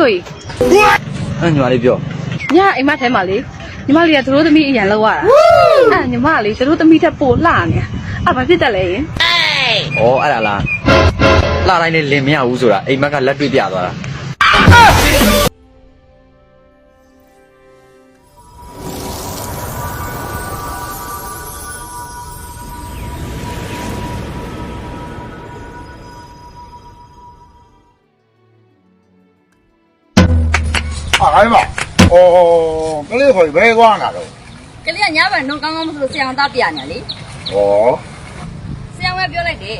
ကိုကြီးကိုကြီးအဲ့ညီမလေးပြောညအိမ်မထဲမှာလေညီမလေးကသူတို့သမီးအရန်လောက်ရတာအဲ့ညီမလေးသူတို့သမီးထက်ပိုလှနေအဲ့ဘာဖြစ်တယ်လဲယင်ဩအဲ့ဒါလားလာတိုင်းနဲ့လင်မရဘူးဆိုတာအိမ်မက်ကလက်တွေ့ပြသွားတာ အားအဲ့မှာအော်ကလေးခေါ်ဘယ်သွားနာတော့ကလေးကညဘက်နှုတ်ကောင်းကောင်းမဆိုလို့ဆရာဝန်သားပြနေလေဩဆရာဝန်ကပြောလိုက်တယ်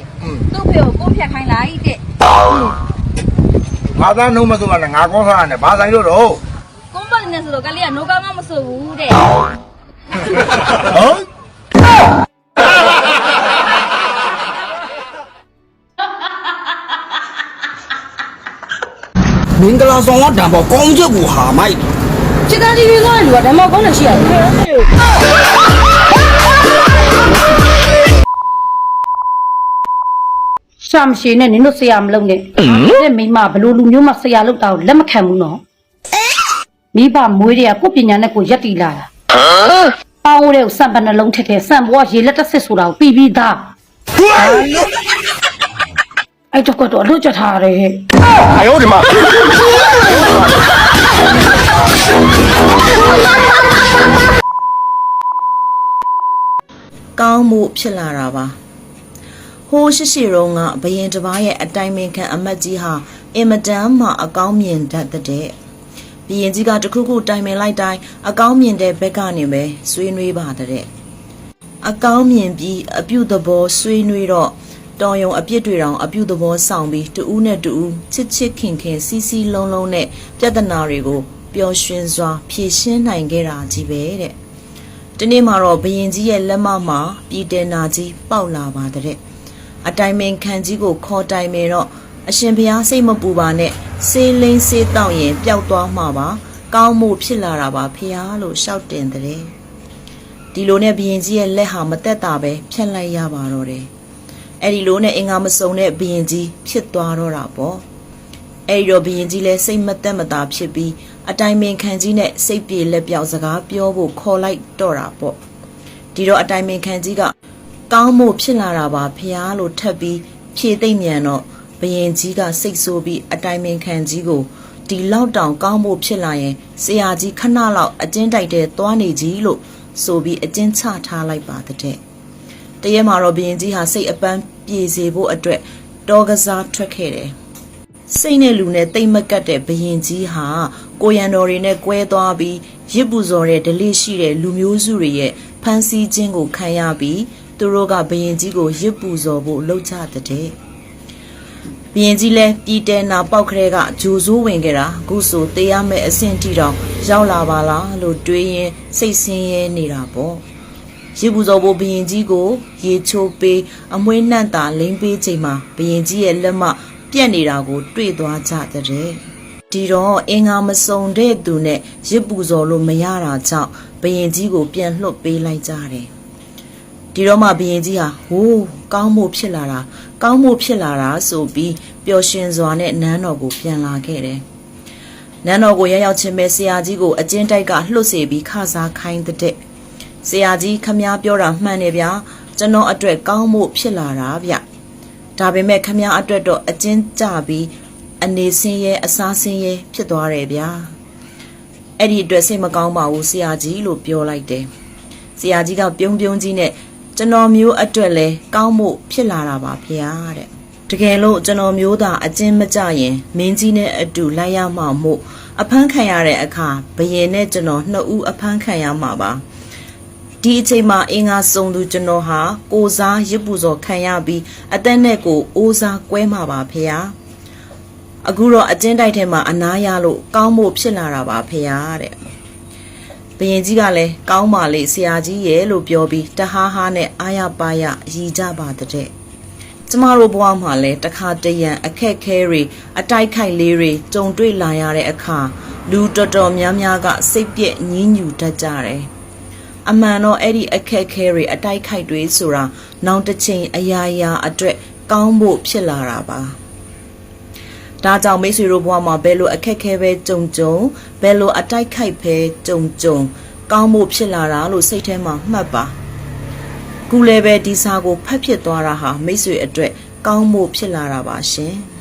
သူ့ဖေကိုကိုဖြတ်ခိုင်းလိုက်တဲ့ငါသားနှုတ်မဆိုကလည်းငါကောစားရတယ်ဘာဆိုင်လို့တော့ကွန်ပတ်နေဆိုတော့ကလေးကနှုတ်ကောင်းကောင်းမဆိုဘူးတဲ့ဟုတ် မင်္ဂလာဆောင်ကတံပေါ်ကောင်းချက်ကိုဟာမိုက်ချစ်သားတီးပြီးသွားတဲ့လူကဓမ္မကောင်းနေရှိရတယ်ရှာမရှိနဲ့နင်တို့ဆရာမလုပ်နဲ့တဲ့မိမဘလို့လူမျိုးမှဆရာလုပ်တာကိုလက်မခံဘူးနော်မိဘမွေးတွေကကိုယ့်ပညာနဲ့ကိုယ်ရက်တီလာတာပေါင်းတဲ့ကိုစံပနှလုံးထက်တဲ့စံဘွားရေလက်တစ်စစ်ဆိုတာကိုပြီးပြီးသား အဲ့တော့ကတော့အလို့ကြထားရတယ်ဟဲ့ 哎呦我的妈！ ကောင်းမှုဖြစ်လာတာပါဟိုးရှိရှိတုန်းကဘယင်တစ်ပါးရဲ့အတိုင်ပင်ခံအမတ်ကြီးဟာအင်မတန်မှအကောင်းမြင်တတ်တဲ့ဘယင်ကြီးကတခုခုတိုင်ပင်လိုက်တိုင်းအကောင်းမြင်တဲ့ဘက်ကနေပဲဆွေးနွေးပါတဲ့အကောင်းမြင်ပြီးအပြုသဘောဆွေးနွေးတော့ တော်ယုံအပြစ်တွေတောင်အပြုသဘောဆောင်ပြီးတူးနဲ့တူးချစ်ချစ်ခင်ခင်စီစီလုံးလုံးနဲ့ပြဿနာတွေကိုပျော်ရွှင်စွာ ဖြေရှင်းနိုင်ခဲ့တာကြီးပဲတဲ့ဒီနေ့မှာတော့ဘရင်ကြီးရဲ့လက်မမှာပြည်တယ်နာကြီးပေါက်လာပါတဲ့အတိုင်ပင်ခံကြီးကိုခေါ်တိုင်မယ်တော့အရှင်ဘုရားစိတ်မပူပါနဲ့စေးလိမ့်စေးတောက်ရင်ပျောက်သွားမှာပါကောင်းမှုဖြစ်လာတာပါဖះလို့ရှောက်တင်တဲ့ဒီလိုနဲ့ဘရင်ကြီးရဲ့လက်ဟာမတက်တာပဲဖြတ်လိုက်ရပါတော့တယ် အဲ့ဒီလိုနဲ့အင်္ဂါမစုံတဲ့ဘရင်ကြီးဖြစ်သွားတော့တာပေါ့အဲ့ဒီတော့ဘရင်ကြီးလည်းစိတ်မသက်မသာဖြစ်ပြီးအတိုင်ပင်ခံကြီးနဲ့စိတ်ပြေလက်ပြောက်စကားပြောဖို့ခေါ်လိုက်တော့တာပေါ့ဒီတော့အတိုင်ပင်ခံကြီးကကောင်းမှုဖြစ်လာတာပါဖះလို့ထပ်ပြီးဖြေသိမ့်မြန်တော့ဘရင်ကြီးကစိတ်ဆိုးပြီးအတိုင်ပင်ခံကြီးကိုဒီလောက်တောင်ကောင်းမှုဖြစ်လာရင်ဆရာကြီးခဏလောက်အကျဉ်းတိုက်တဲ့သွားနေကြီးလို့ဆိုပြီးအကျဉ်းချထားလိုက်ပါတဲ့ တရက်မှာတော့ဘရင်ကြီးဟာစိတ်အပန်းပြေစေဖို့အတွက်တောကစားထွက်ခဲ့တယ်စိတ်နဲ့လူနဲ့တိတ်မကတ်တဲ့ဘရင်ကြီးဟာကိုရန်တော်တွေနဲ့ကွဲသွားပြီးရစ်ပူဇော်တဲ့ဒလိရှိတဲ့လူမျိုးစုတွေရဲ့ဖန်ဆီးခြင်းကိုခံရပြီးသူတို့ကဘရင်ကြီးကိုရစ်ပူဇော်ဖို့လှုပ်ကြတဲ့ဘရင်ကြီးလည်းပြည်တဲနာပေါက်ခရဲကဂျိုဆိုးဝင်ခဲ့တာအခုဆိုတေးရမယ့်အဆင့်ထိတောင်ရောက်လာပါလားလို့တွေးရင်စိတ်ဆင်းရဲနေတာပေါ့ ရေပူဇော်ဖို့ဘရင်ကြီးကိုရေချိုးပေးအမွှေးနှံ့တာလိမ့်ပေးချိန်မှာဘရင်ကြီးရဲ့လက်မပြက်နေတာကို တွေ့သွားကြတဲ့ဒီတော့အင်္ဂါမစုံတဲ့သူနဲ့ရစ်ပူဇော်လို့မရတာကြောင့်ဘရင်ကြီးကိုပြန်လှုပ်ပေးလိုက်ကြတယ်ဒီတော့မှဘရင်ကြီးဟာဟိုးကောင်းမှုဖြစ်လာတာကောင်းမှုဖြစ်လာတာဆိုပြီးပျော်ရွှင်စွာနဲ့နန်းတော်ကိုပြန်လာခဲ့တယ်နန်းတော်ကိုရောက်ရောက်ချင်းပဲဆရာကြီးကိုအကျဉ်းတိုက်ကလှုပ်စေပြီးခစားခိုင်းတဲ့ ဆရာကြီးခမားပြောတာမှန်တယ်ဗျာကျွန်တော်အတွက်ကောင်းမှုဖြစ်လာတာဗျဒါပေမဲ့ခမားအတွက်တော့အကျဉ်းကြပြီးအနေဆင်းရဲအစားဆင်းရဲဖြစ်သွားတယ်ဗျာအဲ့ဒီအတွက်စိတ်မကောင်းပါဘူးဆရာကြီးလို့ပြောလိုက်တယ်ဆရာကြီးကပြုံးပြုံးကြီးနဲ့ကျွန်တော်မျိုးအတွက်လဲကောင်းမှုဖြစ်လာတာပါဗျာတဲ့တကယ်လို့ကျွန်တော်မျိုးသာအကျဉ်းမကြရင်မင်းကြီးနဲ့အတူလိုက်ရမှာမို့အဖမ်းခံရတဲ့အခါဘယင်နဲ့ကျွန်တော်နှစ်ဦးအဖမ်းခံရမှာပါ ဒီအချိန်မှာအင်္ဂါစုံသူကျွန်တော်ဟာကိုစားရစ်ပူဇော်ခံရပြီးအသက်နဲ့ကိုအိုးစားကွဲမှာပါဖေဟာအခုတော့အကျဉ်းတိုက်ထဲမှာအနားရလို့ကောင်းဖို့ဖြစ်လာတာပါဖေဟာတဲ့ဘယင်ကြီးကလည်းကောင်းပါလေဆရာကြီးရဲ့လို့ပြောပြီးတဟားဟားနဲ့အာရပါရရည်ကြပါတဲ့ကျမတို့ဘဝမှာလည်းတခါတရံအခက်ခဲတွေအတိုက်ခိုက်လေးတွေကြုံတွေ့လာရတဲ့အခါလူတော်တော်များများကစိတ်ပြက်ညှဉ်းညူတတ်ကြတယ် အမှန်တော့အဲ့ဒီအခက်ခဲတွေအတိုက်ခိုက်တွေဆိုတာနောက်တစ်ချိန်အရာရာအတွက်ကောင်းဖို့ဖြစ်လာတာပါဒါကြောင့်မိတ်ဆွေတို့ဘဝမှာဘယ်လိုအခက်အခဲပဲကြုံကြုံဘယ်လိုအတိုက်ခိုက်ပဲကြုံကြုံကောင်းဖို့ဖြစ်လာတာလို့စိတ်ထဲမှာမှတ်ပါခုလည်းပဲဒီစာကိုဖတ်ဖြစ်သွားတာဟာမိတ်ဆွေအတွက်ကောင်းဖို့ဖြစ်လာတာပါရှင်။